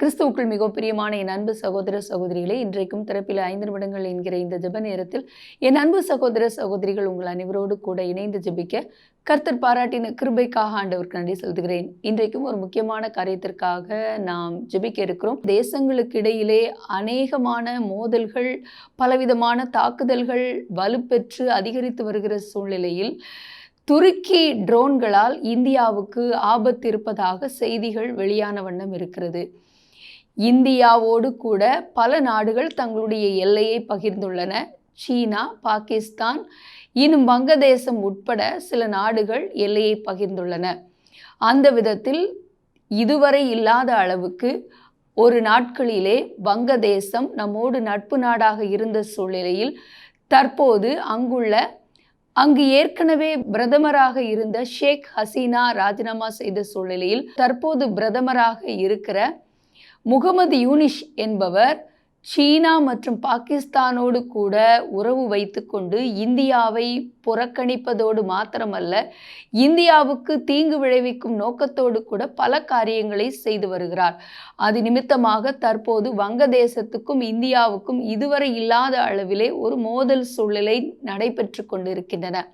கிறிஸ்துவுக்குள் மிக பிரியமான என் அன்பு சகோதர சகோதரிகளே இன்றைக்கும் திறப்பில் ஐந்து நிமிடங்கள் என்கிற இந்த ஜெப நேரத்தில் என் அன்பு சகோதர சகோதரிகள் உங்கள் அனைவரோடு கூட இணைந்து ஜெபிக்க கர்த்தர் பாராட்டின கிருபைக்காக ஆண்டவருக்கு நன்றி செலுத்துகிறேன். இன்றைக்கும் ஒரு முக்கியமான காரியத்திற்காக நாம் ஜெபிக்க இருக்கிறோம். தேசங்களுக்கு இடையிலே அநேகமான மோதல்கள் பலவிதமான தாக்குதல்கள் வலுப்பெற்று அதிகரித்து வருகிற சூழ்நிலையில் துருக்கி ட்ரோன்களால் இந்தியாவுக்கு ஆபத்து இருப்பதாக செய்திகள் வெளியான வண்ணம் இருக்கிறது. இந்தியாவோடு கூட பல நாடுகள் தங்களுடைய எல்லையை பகிர்ந்துள்ளன. சீனா பாகிஸ்தான் இன்னும் வங்கதேசம் உட்பட சில நாடுகள் எல்லையை பகிர்ந்துள்ளன. அந்த விதத்தில் இதுவரை இல்லாத அளவுக்கு ஒரு நாட்களிலே வங்கதேசம் நம்மோடு நட்பு நாடாக இருந்த சூழ்நிலையில் தற்போது அங்குள்ள அங்கு ஏற்கனவே பிரதமராக இருந்த ஷேக் ஹசீனா ராஜினாமா செய்த சூழ்நிலையில் தற்போது பிரதமராக இருக்கிற முகமது யூனிஷ் என்பவர் சீனா மற்றும் பாகிஸ்தானோடு கூட உறவு வைத்துக்கொண்டு இந்தியாவை புறக்கணிப்பதோடு மாத்திரமல்ல இந்தியாவுக்கு தீங்கு விளைவிக்கும் நோக்கத்தோடு கூட பல காரியங்களை செய்து வருகிறார். அது நிமித்தமாக தற்போது வங்கதேசத்துக்கும் இந்தியாவுக்கும் இதுவரை இல்லாத அளவிலே ஒரு மோதல் சூழ்நிலை நடைபெற்று கொண்டிருக்கின்றன.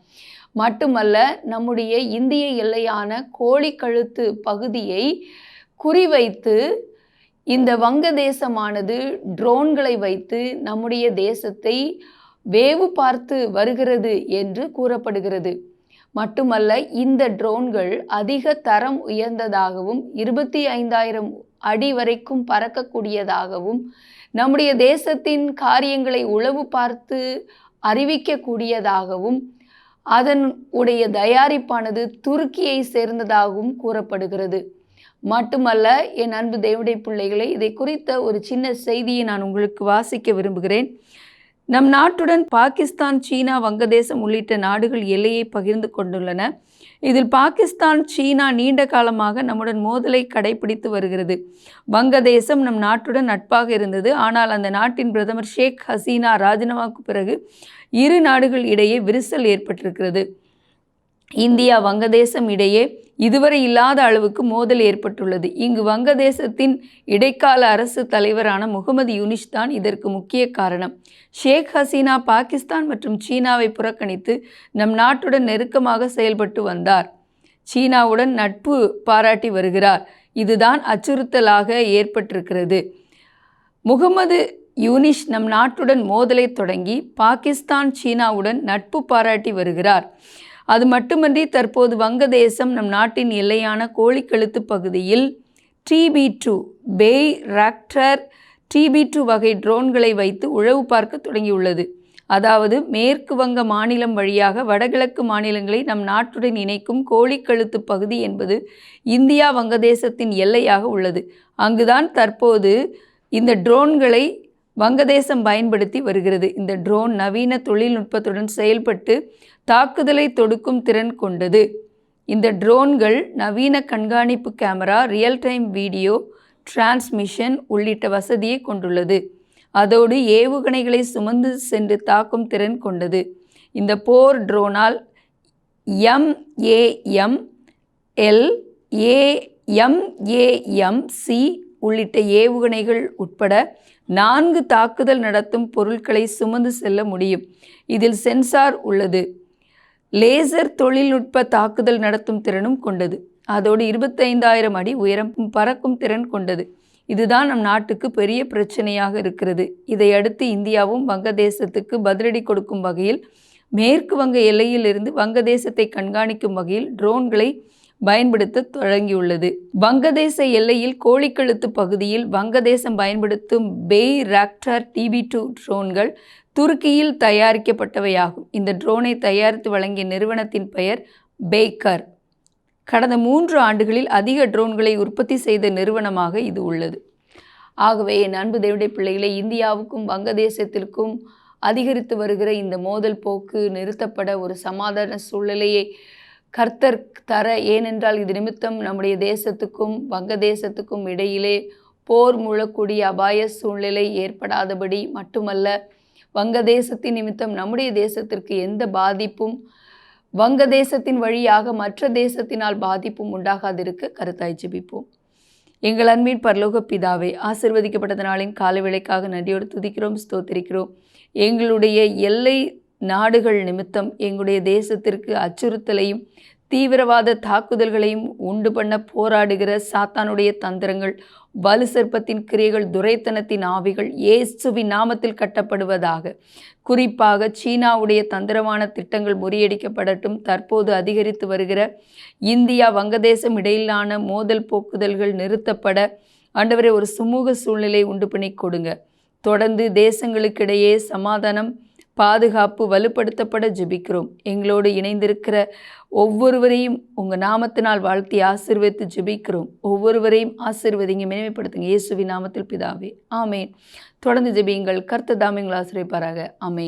மட்டுமல்ல நம்முடைய இந்திய எல்லையான கோழிக்கழுத்து பகுதியை குறிவைத்து இந்த வங்கதேசமானது ட்ரோன்களை வைத்து நம்முடைய தேசத்தை வேவு பார்த்து வருகிறது என்று கூறப்படுகிறது. மட்டுமல்ல இந்த ட்ரோன்கள் அதிக தரம் உயர்ந்ததாகவும் இருபத்தி ஐந்தாயிரம் அடி வரைக்கும் பறக்கக்கூடியதாகவும் நம்முடைய தேசத்தின் காரியங்களை உளவு பார்த்து அறிவிக்கக்கூடியதாகவும் அதன் உடைய தயாரிப்பானது துருக்கியை சேர்ந்ததாகவும் கூறப்படுகிறது. மட்டுமல்ல என் அன்பு தேவடைய பிள்ளைகளை இதை குறித்த ஒரு சின்ன செய்தியை நான் உங்களுக்கு வாசிக்க விரும்புகிறேன். நம் நாட்டுடன் பாகிஸ்தான் சீனா வங்கதேசம் உள்ளிட்ட நாடுகள் எல்லையை பகிர்ந்து கொண்டுள்ளன. இதில் பாகிஸ்தான் சீனா நீண்ட காலமாக நம்முடன் மோதலை கடைபிடித்து வருகிறது. வங்கதேசம் நம் நாட்டுடன் நட்பாக இருந்தது. ஆனால் அந்த நாட்டின் பிரதமர் ஷேக் ஹசீனா ராஜினாமாவுக்கு பிறகு இரு நாடுகள் இடையே விரிசல் ஏற்பட்டிருக்கிறது. இந்தியா வங்கதேசம் இடையே இதுவரை இல்லாத அளவுக்கு மோதல் ஏற்பட்டுள்ளது. இங்கு வங்கதேசத்தின் இடைக்கால அரசு தலைவரான முகமது யூனிஷ் தான் இதற்கு முக்கிய காரணம். ஷேக் ஹசீனா பாகிஸ்தான் மற்றும் சீனாவை புறக்கணித்து நம் நாட்டுடன் நெருக்கமாக செயல்பட்டு வந்தார். சீனாவுடன் நட்பு பாராட்டி வருகிறார். இதுதான் அச்சுறுத்தலாக ஏற்பட்டிருக்கிறது. முகமது யூனிஷ் நம் நாட்டுடன் மோதலை தொடங்கி பாகிஸ்தான் சீனாவுடன் நட்பு பாராட்டி வருகிறார். அது மட்டுமன்றி தற்போது வங்கதேசம் நம் நாட்டின் எல்லையான கோழிக்கழுத்து பகுதியில் டிபி டூ பேய் ராக்டர் டிபி டூ வகை ட்ரோன்களை வைத்து உழவு பார்க்க தொடங்கியுள்ளது. அதாவது மேற்கு வங்க மாநிலம் வழியாக வடகிழக்கு மாநிலங்களை நம் நாட்டுடன் இணைக்கும் கோழிக்கழுத்து பகுதி என்பது இந்தியா வங்கதேசத்தின் எல்லையாக உள்ளது. அங்குதான் தற்போது இந்த ட்ரோன்களை வங்கதேசம் பயன்படுத்தி வருகிறது. இந்த ட்ரோன் நவீன தொழில்நுட்பத்துடன் செயல்பட்டு தாக்குதலை தொடுக்கும் திறன் கொண்டது. இந்த ட்ரோன்கள் நவீன கண்காணிப்பு camera real time video transmission உள்ளிட்ட வசதியை கொண்டுள்ளது. அதோடு ஏவுகணைகளை சுமந்து சென்று தாக்கும் திறன் கொண்டது. இந்த போர் ட்ரோனால் எம்ஏஎம் எல் ஏஎம்ஏஎம் சி உள்ளிட்ட ஏவுகணைகள் உட்பட நான்கு தாக்குதல் நடத்தும் பொருட்களை சுமந்து செல்ல முடியும். இதில் சென்சார் உள்ளது. லேசர் தொழில்நுட்ப தாக்குதல் நடத்தும் திறனும் கொண்டது. அதோடு இருபத்தைந்தாயிரம் அடி உயரம் பறக்கும் திறன் கொண்டது. இதுதான் நம் நாட்டுக்கு பெரிய பிரச்சனையாக இருக்கிறது. இதையடுத்து இந்தியாவும் வங்கதேசத்துக்கு பதிலடி கொடுக்கும் வகையில் மேற்கு வங்க எல்லையிலிருந்து வங்கதேசத்தை கண்காணிக்கும் வகையில் ட்ரோன்களை பயன்படுத்த தொடங்கியுள்ளது. வங்கதேச எல்லையில் கோழிக்கழுத்து பகுதியில் வங்கதேசம் பயன்படுத்தும் பெய் ராக்டர் டிபி டூ ட்ரோன்கள் துருக்கியில் தயாரிக்கப்பட்டவையாகும். இந்த ட்ரோனை தயாரித்து வழங்கிய நிறுவனத்தின் பெயர் பேக்கர் கடந்த மூன்று ஆண்டுகளில் அதிக ட்ரோன்களை உற்பத்தி செய்த நிறுவனமாக இது உள்ளது. ஆகவே என் அன்பு தேவடைய பிள்ளைகளை இந்தியாவுக்கும் வங்கதேசத்திற்கும் அதிகரித்து வருகிற இந்த மோதல் போக்கு நிறுத்தப்பட ஒரு சமாதான சூழ்நிலையை கர்த்தர் தர ஏனென்றால் இது நிமித்தம் நம்முடைய தேசத்துக்கும் வங்கதேசத்துக்கும் இடையிலே போர் முழக்கூடிய அபாய சூழ்நிலை ஏற்படாதபடி மட்டுமல்ல வங்கதேசத்தின் நிமித்தம் நம்முடைய தேசத்திற்கு எந்த பாதிப்பும் வங்கதேசத்தின் வழியாக மற்ற தேசத்தினால் பாதிப்பும் உண்டாகாதிருக்க கருத்தாய் ஜெபிப்போம். எங்கள் அன்பின் பரலோக பிதாவை ஆசிர்வதிக்கப்பட்ட நாளின் காலை வேளைக்காக நன்றியோடு துதிக்கிறோம் ஸ்தோத்திரிக்கிறோம். எங்களுடைய எல்லை நாடுகள் நிமித்தம் எங்களுடைய தேசத்திற்கு அச்சுறுத்தலையும் தீவிரவாத தாக்குதல்களையும் உண்டு பண்ண போராடுகிற சாத்தானுடைய தந்திரங்கள் வலு சர்ப்பத்தின் கிரியைகள் துரைத்தனத்தின் ஆவிகள் இயேசுவின் நாமத்தில் கட்டப்படுவதாக. குறிப்பாக சீனாவுடைய தந்திரமான திட்டங்கள் முறியடிக்கப்படட்டும் தற்போது அதிகரித்து வருகிற இந்தியா வங்கதேசம் இடையிலான மோதல் போக்குதல்கள் நிறுத்தப்பட அண்டவரை ஒரு சுமூக சூழ்நிலை உண்டு பண்ணி கொடுங்க. தொடர்ந்து தேசங்களுக்கிடையே சமாதானம் பாதுகாப்பு வலுப்படுத்தப்பட ஜெபிக்கிறோம். எங்களோடு இணைந்திருக்கிற ஒவ்வொருவரையும் உங்கள் நாமத்தினால் வாழ்த்தி ஆசிர்வதித்து ஜெபிக்கிறோம். ஒவ்வொருவரையும் ஆசிர்வதிங்க மேன்மைப்படுத்துங்க. இயேசுவின் நாமத்தில் பிதாவே. ஆமேன். தொடர்ந்து ஜெபியுங்கள். கர்த்த தாமியங்கள் ஆசிரியப்பாராக ஆமேன்.